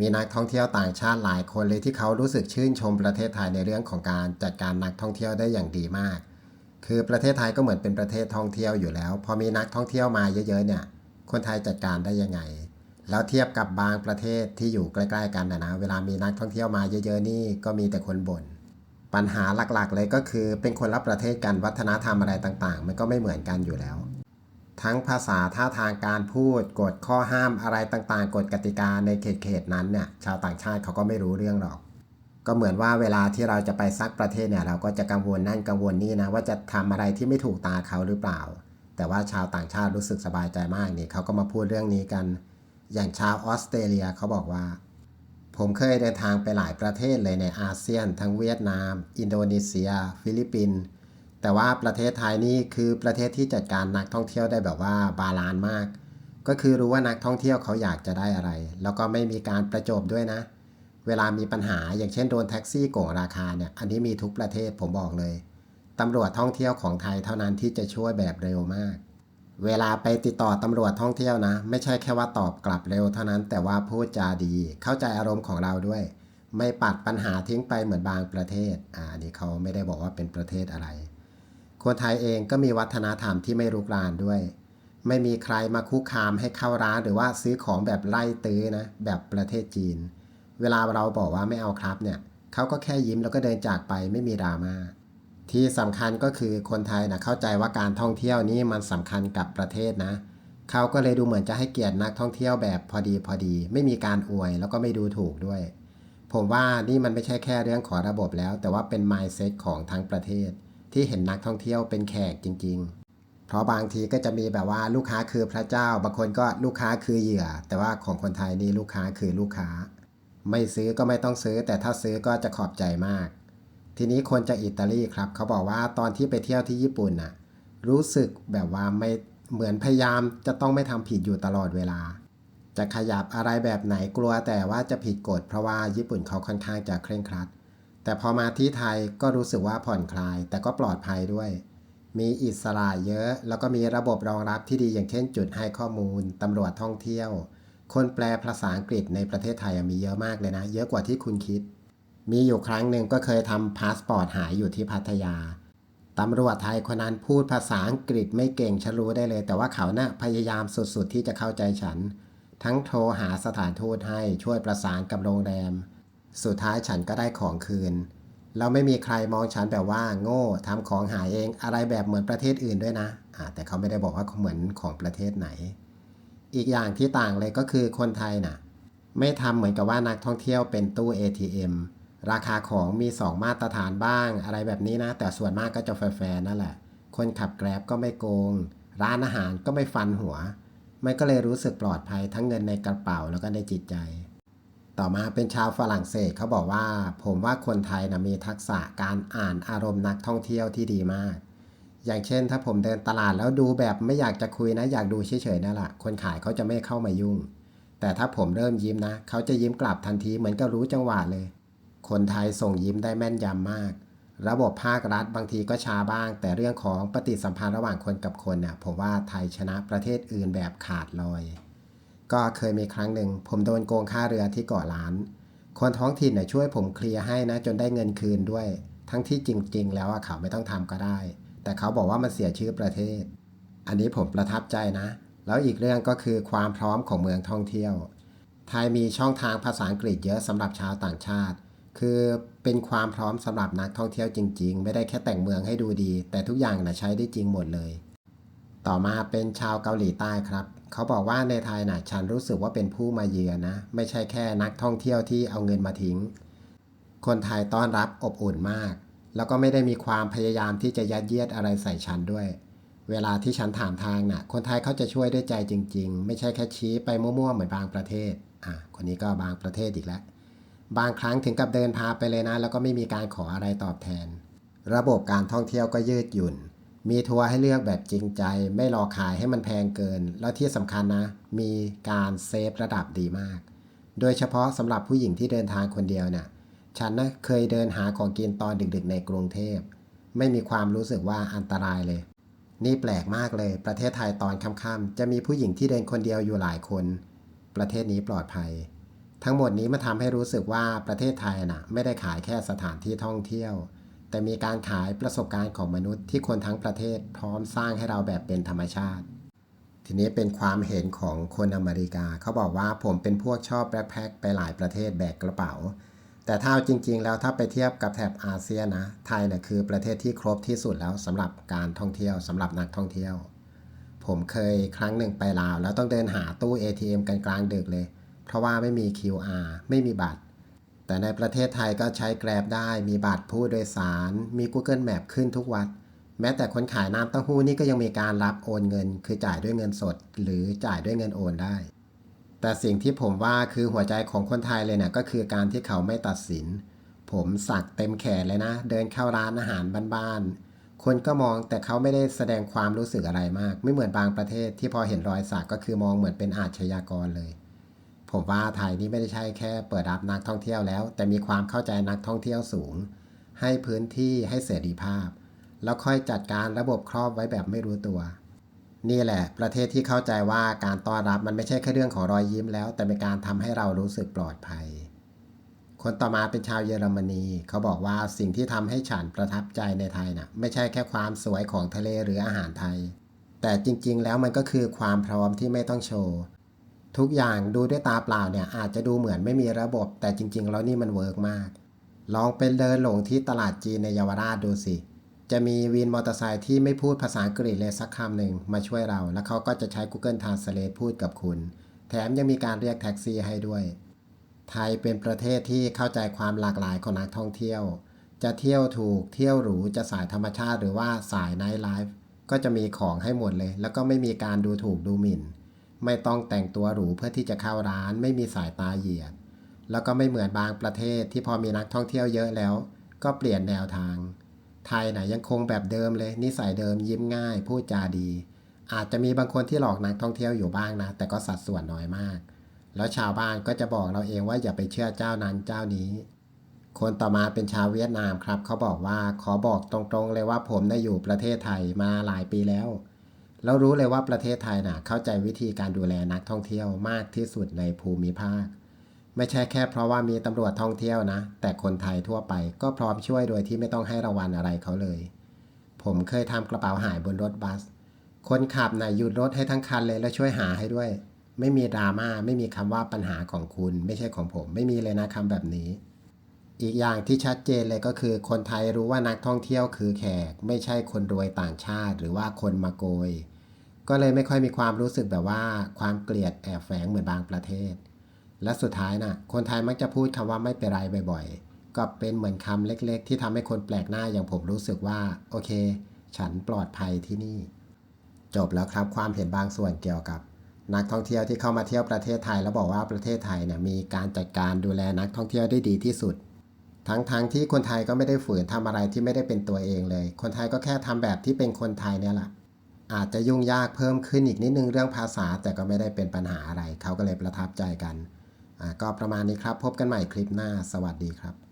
มีนักท่องเที่ยวต่างชาติหลายคนเลยที่เขารู้สึกชื่นชมประเทศไทยในเรื่องของการจัดการนักท่องเที่ยวได้อย่างดีมาก คือประเทศไทยก็เหมือนเป็นประเทศท่องเที่ยวอยู่แล้ว พอมีนักท่องเที่ยวมาเยอะๆเนี่ย คนไทยจัดการได้ยังไง แล้วเทียบกับบางประเทศที่อยู่ใกล้ ๆ กันนะนะ เวลามีนักท่องเที่ยวมาเยอะๆนี่ก็มีแต่คนบ่น ปัญหาหลักๆเลยก็คือเป็นคนละประเทศกันวัฒนธรรมอะไรต่างๆ มันก็ไม่เหมือนกันอยู่แล้ว ทั้งภาษาท่าทางการพูดกฎข้อห้ามอะไรต่างๆกฎกติกาในเขตๆนั้นเนี่ยชาวต่างชาติเขาก็ไม่รู้เรื่องหรอก ก็เหมือนว่าเวลาที่เราจะไปซักประเทศเนี่ยเราก็จะกังวลนั่นกังวลนี่นะว่าจะทำอะไรที่ไม่ถูกตาเขาหรือเปล่า แต่ว่าชาวต่างชาติรู้สึกสบายใจมากนี่เขาก็มาพูดเรื่องนี้กัน อย่างชาวออสเตรเลียเขาบอกว่า ผมเคยเดินทางไปหลายประเทศเลยในอาเซียน ทั้งเวียดนาม อินโดนีเซีย ฟิลิปปินส์ แต่ว่าประเทศไทยนี่คือประเทศที่จัดการนักท่องเที่ยวได้แบบว่าบาลานซ์มาก ก็คือรู้ว่านักท่องเที่ยวเขาอยากจะได้อะไร แล้วก็ไม่มีการประจบด้วยนะ เวลามีปัญหาอย่างเช่นโดนแท็กซี่โกงราคาเนี่ยอันนี้มีทุกประเทศผมบอกเลยตำรวจท่องเที่ยวของไทยเท่านั้นที่จะช่วยแบบเร็วมาก เวลาไปติดต่อตำรวจท่องเที่ยวนะ ไม่ใช่แค่ว่าตอบกลับเร็วเท่านั้น แต่ว่าพูดจาดี เข้าใจอารมณ์ของเราด้วย ไม่ปัดปัญหาทิ้งไปเหมือนบางประเทศอ่าอันนี้เขาไม่ได้บอกว่าเป็นประเทศอะไร คนไทยเองก็มีวัฒนธรรมที่ไม่รุกรานด้วย ไม่มีใครมาคุกคามให้เข้าร้านหรือว่าซื้อของแบบไล่ตื้อนะแบบประเทศจีน เวลาเราบอกว่าไม่เอาครับเนี่ยเขาก็แค่ยิ้มแล้วก็เดินจากไปไม่มีดราม่าที่สำคัญก็คือคนไทยนะเข้าใจว่าการท่องเที่ยวนี้มันสำคัญกับประเทศนะเขาก็เลยดูเหมือนจะให้เกียรตินักท่องเที่ยวแบบพอดีพอดี ไม่มีการอวยแล้วก็ไม่ดูถูกด้วย ผมว่านี่มันไม่ใช่แค่เรื่องของระบบแล้ว แต่ว่าเป็น mindset ของทั้งประเทศ ที่เห็นนักท่องเที่ยวเป็นแขกจริง ๆ เพราะบางทีก็จะมีแบบว่าลูกค้าคือพระเจ้า บางคนก็ลูกค้าคือเหยื่อ แต่ว่าของคนไทยนี่ลูกค้าคือลูกค้า ไม่ซื้อก็ไม่ต้องซื้อ แต่ถ้าซื้อก็จะขอบใจมาก ทีนี้คนจากอิตาลีครับ เขาบอกว่าตอนที่ไปเที่ยวที่ญี่ปุ่นน่ะ รู้สึกแบบว่าไม่เหมือนพยายามจะต้องไม่ทำผิดอยู่ตลอดเวลา จะขยับอะไรแบบไหนกลัวแต่ว่าจะผิดกฎเพราะว่าญี่ปุ่นเขาค่อนข้างจะเคร่งครัด แต่พอมาที่ไทยก็รู้สึกว่าผ่อนคลาย แต่ก็ปลอดภัยด้วย มีอิสระเยอะ แล้วก็มีระบบรองรับที่ดีอย่างเช่น จุดให้ข้อมูลตำรวจท่องเที่ยว คนแปลภาษาอังกฤษในประเทศไทยมีเยอะมากเลยนะ เยอะกว่าที่คุณคิด มีอยู่ครั้งหนึ่งก็เคยทำพาสปอร์ตหายอยู่ที่พัทยาตำรวจไทยคนนั้นพูดภาษาอังกฤษไม่เก่งฉันรู้ได้เลย แต่ว่าเขาน่ะพยายามสุดๆที่จะเข้าใจฉัน ทั้งโทรหาสถานทูตให้ช่วยประสานกับโรงแรม สุดท้ายฉันก็ได้ของคืน เราไม่มีใครมองฉันแบบว่า โง่ทำของหายเองอะไรแบบเหมือนประเทศอื่นด้วยนะแต่เขาไม่ได้บอกว่าเหมือนของประเทศไหน อีกอย่างที่ต่างเลยก็คือคนไทยน่ะ ไม่ทำเหมือนกับว่านักท่องเที่ยวเป็นตู้ ATM ราคาของมี 2 มาตรฐานบ้างอะไรแบบนี้นะ แต่ส่วนมากก็จะแฟร์นั่นแหละ คนขับแกร็บก็ไม่โกง ร้านอาหารก็ไม่ฟันหัว มันก็เลยรู้สึกปลอดภัยทั้งเงินในกระเป๋าแล้วก็ในจิตใจ ต่อมาเป็นชาวฝรั่งเศสเขาบอกว่า ผมว่าคนไทยนะมีทักษะการอ่านอารมณ์นักท่องเที่ยวที่ดีมาก อย่างเช่น ถ้าผมเดินตลาดแล้วดูแบบไม่อยากจะคุยนะ อยากดูเฉยๆนั่นแหละคนขายเขาจะไม่เข้ามายุ่ง แต่ถ้าผมเริ่มยิ้มนะ เขาจะยิ้มกลับทันทีเหมือนก็รู้จังหวะเลย คนไทยส่งยิ้มได้แม่นยำมาก ระบบภาครัฐบางทีก็ช้าบ้าง แต่เรื่องของปฏิสัมพันธ์ระหว่างคนกับคนเนี่ยผมว่าไทยชนะประเทศอื่นแบบขาดลอย ก็เคยมีครั้งหนึ่ง ผมโดนโกงค่าเรือที่เกาะล้าน คนท้องถิ่นน่ะช่วยผมเคลียร์ให้นะจนได้เงินคืนด้วย ทั้งที่จริง ๆ แล้วเขาไม่ต้องทำก็ได้ แต่เขาบอกว่ามันเสียชื่อประเทศ อันนี้ผมประทับใจนะ แล้วอีกเรื่องก็คือความพร้อมของเมืองท่องเที่ยว ไทยมีช่องทางภาษาอังกฤษเยอะสำหรับชาวต่างชาติ คือเป็นความพร้อมสำหรับนักท่องเที่ยวจริง ๆ ไม่ได้แค่แต่งเมืองให้ดูดี แต่ทุกอย่างนะใช้ได้จริงหมดเลย ต่อมาเป็นชาวเกาหลีใต้ครับ เขาบอกว่าในไทยนะฉันรู้สึกว่าเป็นผู้มาเยือนนะ ไม่ใช่แค่นักท่องเที่ยวที่เอาเงินมาทิ้ง คนไทยต้อนรับอบอุ่นมาก แล้วก็ไม่ได้มีความพยายามที่จะยัดเยียดอะไรใส่ฉันด้วย เวลาที่ฉันถามทางน่ะ คนไทยเขาจะช่วยด้วยใจจริง ๆ ไม่ใช่แค่ชี้ไปมั่วๆเหมือนบางประเทศอะคนนี้ก็บางประเทศอีกแล้วบางครั้งถึงกับเดินพาไปเลยนะ แล้วก็ไม่มีการขออะไรตอบแทน ระบบการท่องเที่ยวก็ยืดหยุ่น มีทัวร์ให้เลือกแบบจริงใจ ไม่รอขายให้มันแพงเกิน แล้วที่สำคัญนะ มีการเซฟระดับดีมาก โดยเฉพาะสำหรับผู้หญิงที่เดินทางคนเดียวเนี่ยฉันนะเคยเดินหาของกินตอนดึกๆ ในกรุงเทพ ไม่มีความรู้สึกว่าอันตรายเลย นี่แปลกมากเลย ประเทศไทยตอนค่ำๆจะมีผู้หญิงที่เดินคนเดียวอยู่หลายคน ประเทศนี้ปลอดภัย ทั้งหมดนี้มาทำให้รู้สึกว่าประเทศไทยน่ะ ไม่ได้ขายแค่สถานที่ท่องเที่ยว แต่มีการขายประสบการณ์ของมนุษย์ที่คนทั้งประเทศพร้อมสร้างให้เราแบบเป็นธรรมชาติ ทีนี้เป็นความเห็นของคนอเมริกา เขาบอกว่าผมเป็นพวกชอบแบ็คแพ็คไปหลายประเทศแบกกระเป๋า แต่ถ้าจริง ๆ แล้วถ้าไปเทียบกับแถบอาเซียนนะ ไทยเนี่ยคือประเทศที่ครบที่สุดแล้วสำหรับการท่องเที่ยวสำหรับนักท่องเที่ยว ผมเคยครั้งหนึ่งไปลาว แล้วต้องเดินหาตู้ ATM กันกลางดึกเลย เพราะว่าไม่มี QR ไม่มีบัตร แต่ในประเทศไทยก็ใช้แกร็บได้มีบัตรผู้โดยสาร มี Google Map ขึ้นทุกวัด แม้แต่คนขายน้ำเต้าหู้นี่ก็ยังมีการรับโอนเงิน คือจ่ายด้วยเงินสด หรือจ่ายด้วยเงินโอนได้ แต่สิ่งที่ผมว่าคือหัวใจของคนไทยเลยเนี่ยก็คือการที่เขาไม่ตัดสิน ผมสักเต็มแขนเลยนะ เดินเข้าร้านอาหารบ้านๆคนก็มองแต่เขาไม่ได้แสดงความรู้สึกอะไรมาก ไม่เหมือนบางประเทศที่พอเห็นรอยสักก็คือมองเหมือนเป็นอาชญากรเลย ผมว่าไทยนี่ไม่ได้ใช่แค่เปิดรับนักท่องเที่ยวแล้ว แต่มีความเข้าใจนักท่องเที่ยวสูง ให้พื้นที่ให้เสรีภาพ แล้วค่อยจัดการระบบครอบไว้แบบไม่รู้ตัว นี่แหละ ประเทศที่เข้าใจว่าการต้อนรับมันไม่ใช่แค่เรื่องของรอยยิ้มแล้ว แต่เป็นการทำให้เรารู้สึกปลอดภัย คนต่อมาเป็นชาวเยอรมนี เขาบอกว่าสิ่งที่ทำให้ฉันประทับใจในไทยน่ะไม่ใช่แค่ความสวยของทะเลหรืออาหารไทย แต่จริง ๆ แล้วมันก็คือความพร้อมที่ไม่ต้องโชว์ ทุกอย่างดูด้วยตาเปล่าเนี่ยอาจจะดูเหมือนไม่มีระบบ แต่จริง ๆ แล้วนี่มันเวิร์กมาก ลองไปเดินหลงที่ตลาดจีนในเยาวราชดูสิ จะมีวินมอเตอร์ไซค์ที่ไม่พูดภาษาอังกฤษเลยสักคำหนึ่งมาช่วยเรา แล้วเขาก็จะใช้ Google Translate พูดกับคุณ แถมยังมีการเรียกแท็กซี่ให้ด้วย ไทยเป็นประเทศที่เข้าใจความหลากหลายของนักท่องเที่ยว จะเที่ยวถูกเที่ยวหรูจะสายธรรมชาติหรือว่าสายไนท์ไลฟ์ก็จะมีของให้หมดเลย แล้วก็ไม่มีการดูถูกดูหมิ่น ไม่ต้องแต่งตัวหรูเพื่อที่จะเข้าร้านไม่มีสายตาเหยียด แล้วก็ไม่เหมือนบางประเทศที่พอมีนักท่องเที่ยวเยอะแล้ว ก็เปลี่ยนแนวทาง ไทยนะยังคงแบบเดิมเลย นิสัยเดิมยิ้มง่ายพูดจาดี อาจจะมีบางคนที่หลอกนักท่องเที่ยวอยู่บ้างนะ แต่ก็สัดส่วนน้อยมาก แล้วชาวบ้านก็จะบอกเราเองว่าอย่าไปเชื่อเจ้านั้นเจ้านี้ คนต่อมาเป็นชาวเวียดนามครับ เขาบอกว่าขอบอกตรงๆเลยว่าผมได้อยู่ประเทศไทยมาหลายปีแล้ว แล้วรู้เลยว่าประเทศไทยน่ะเข้าใจวิธีการดูแลนักท่องเที่ยวมากที่สุดในภูมิภาค ไม่ใช่แค่เพราะว่ามีตำรวจท่องเที่ยวนะ แต่คนไทยทั่วไปก็พร้อมช่วยโดยที่ไม่ต้องให้รางวัลอะไรเขาเลย ผมเคยทำกระเป๋าหายบนรถบัส คนขับน่ะหยุดรถให้ทั้งคันเลยแล้วช่วยหาให้ด้วย ไม่มีดราม่าไม่มีคำว่าปัญหาของคุณ ไม่ใช่ของผม ไม่มีเลยนะคำแบบนี้อีกอย่างที่ชัดเจนเลยก็คือ คนไทยรู้ว่านักท่องเที่ยวคือแขก ไม่ใช่คนรวยต่างชาติ หรือว่าคนมาโกย ก็เลยไม่ค่อยมีความรู้สึกแบบว่าความเกลียดแอบแฝงเหมือนบางประเทศ และสุดท้ายน่ะ คนไทยมักจะพูดคำว่าไม่เป็นไรบ่อยๆ ก็เป็นเหมือนคำเล็กๆ ที่ทำให้คนแปลกหน้าอย่างผมรู้สึกว่า โอเค ฉันปลอดภัยที่นี่ จบแล้วครับความเห็นบางส่วนเกี่ยวกับ นักท่องเที่ยวที่เข้ามาเที่ยวประเทศไทย แล้วบอกว่าประเทศไทยเนี่ยมีการจัดการดูแลนักท่องเที่ยวได้ดีที่สุด ทั้งๆทที่คนไทยก็ไม่ได้ฝืนทำอะไรที่ไม่ได้เป็นตัวเองเลย คนไทยก็แค่ทำแบบที่เป็นคนไทยเนี่ยแหละ อาจจะยุ่งยากเพิ่มขึ้นอีกนิดนึงเรื่องภาษา แต่ก็ไม่ได้เป็นปัญหาอะไร เขาก็เลยประทับใจกันอ่าก็ประมาณนี้ครับ พบกันใหม่คลิปหน้า สวัสดีครับ